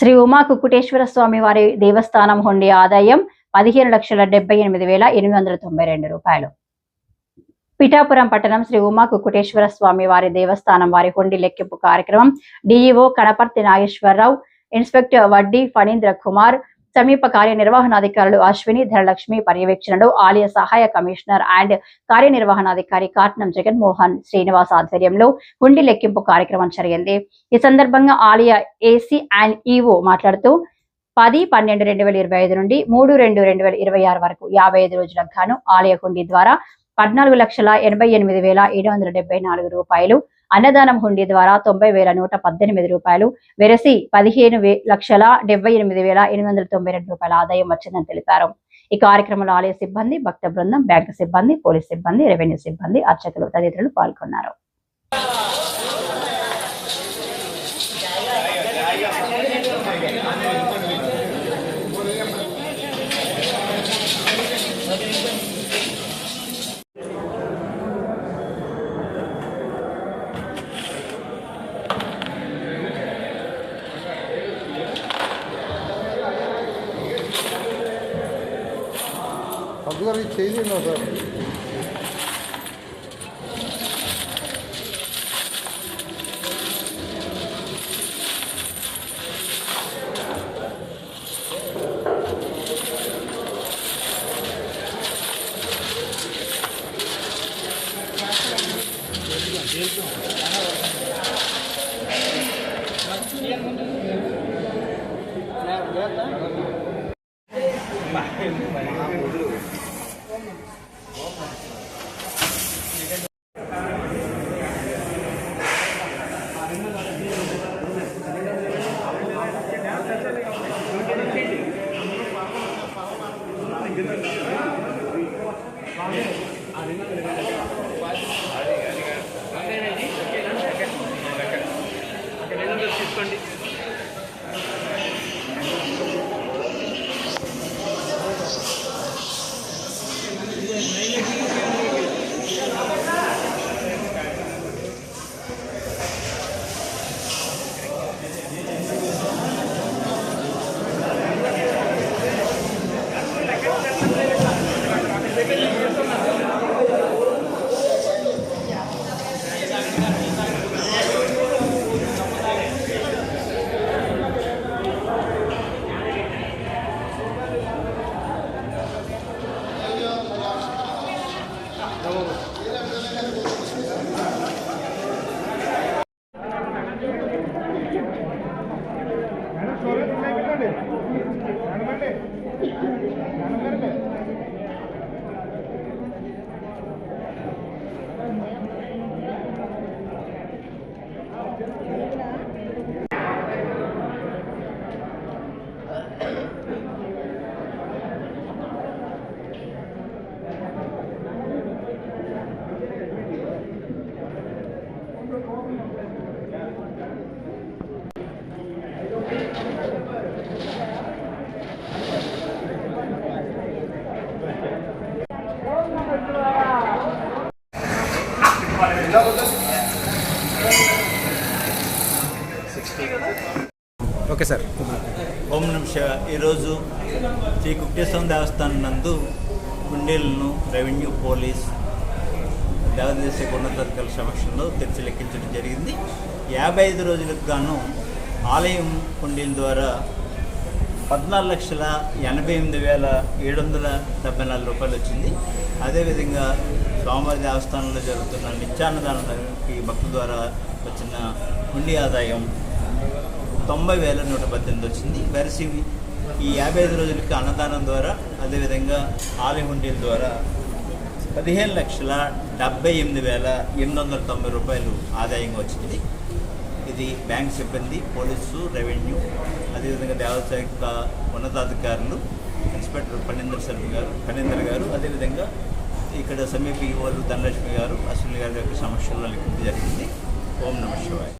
శ్రీ ఉమా కుక్కుటేశ్వర స్వామి వారి దేవస్థానం హుండీ ఆదాయం పదిహేను లక్షల డెబ్బై ఎనిమిది వేల ఎనిమిది వందల తొంభై రెండు రూపాయలు పిఠాపురం పట్టణం శ్రీ ఉమా కుక్కుటేశ్వర స్వామి వారి దేవస్థానం వారి హుండీ లెక్కింపు కార్యక్రమం డిఈఓ కనపర్తి నాగేశ్వరరావు ఇన్స్పెక్టర్ వడ్డీ ఫణీంద్ర కుమార్ సమీప కార్యనిర్వహణాధికారులు అశ్విని ధనలక్ష్మి పర్యవేక్షణలో ఆలయ సహాయ కమిషనర్ అండ్ కార్యనిర్వహణాధికారి కాట్నం జగన్మోహన్ శ్రీనివాస్ ఆధ్వర్యంలో హుండీ లెక్కింపు కార్యక్రమం జరిగింది. ఈ సందర్భంగా ఆలయ ఏసీ అండ్ ఈఓ మాట్లాడుతూ పది పన్నెండు రెండు వేల ఇరవై ఐదు నుండి మూడు రెండు రెండు వేల ఇరవై ఆరు వరకు యాభై ఐదు రోజులకు గాను ఆలయ హుండీ ద్వారా పద్నాలుగు లక్షల ఎనభై ఎనిమిది వేల ఏడు వందల డెబ్బై నాలుగు రూపాయలు అన్నదానం హుండీ ద్వారా తొంభై వేల నూట పద్దెనిమిది రూపాయలు వెరసి పదిహేను లక్షల డెబ్బై ఎనిమిది వేల ఎనిమిది వందల తొంభై రెండు రూపాయల ఆదాయం వచ్చిందని తెలిపారు. ఈ కార్యక్రమంలో ఆలయ సిబ్బంది భక్త బృందం బ్యాంకు సిబ్బంది పోలీస్ సిబ్బంది రెవెన్యూ సిబ్బంది అర్చకులు తదితరులు పాల్గొన్నారు. agora hiç şey değil mi? Thank you. అక్కడ తీసుకోండి. Okay sir. ఓం నిమిష ఈరోజు శ్రీ కుక్టేశ్వరం దేవస్థానం నందు కుండీలను రెవెన్యూ పోలీస్ దేవదేశ ఉన్నతాధికారుల సమక్షంలో తెరిచి లెక్కించడం జరిగింది. యాభై ఐదు రోజులకు గాను ఆలయం కుండీల ద్వారా పద్నాలుగు లక్షల ఎనభై ఎనిమిది వేల ఏడు వందల డెబ్బై నాలుగు రూపాయలు వచ్చింది. అదేవిధంగా స్వామివారి దేవస్థానంలో జరుగుతున్న నిత్యాన్నదానానికి భక్తుల ద్వారా వచ్చిన హుండీ ఆదాయం తొంభై వేల నూట పద్దెనిమిది వచ్చింది. వెరసి ఈ యాభై ఐదు రోజులకి అన్నదానం ద్వారా అదేవిధంగా ఆలయ హుండీల ద్వారా పదిహేను లక్షల డెబ్బై ఎనిమిది వేల ఎనిమిది వందల తొంభై రూపాయలు ఆదాయంగా వచ్చింది. ఇది బ్యాంక్ సిబ్బంది పోలీసు రెవెన్యూ అదేవిధంగా దేవశాఖ ఉన్నతాధికారులు ఇన్స్పెక్టర్ పన్నీందర్ శర్మ గారు పన్నీందర్ గారు అదేవిధంగా ఇక్కడ సమీప ఈవోలు ధనలక్ష్మి గారు అశ్విని గారి యొక్క సమక్షంలో లెక్కింపు జరిగింది. ఓం నమ శివాయ.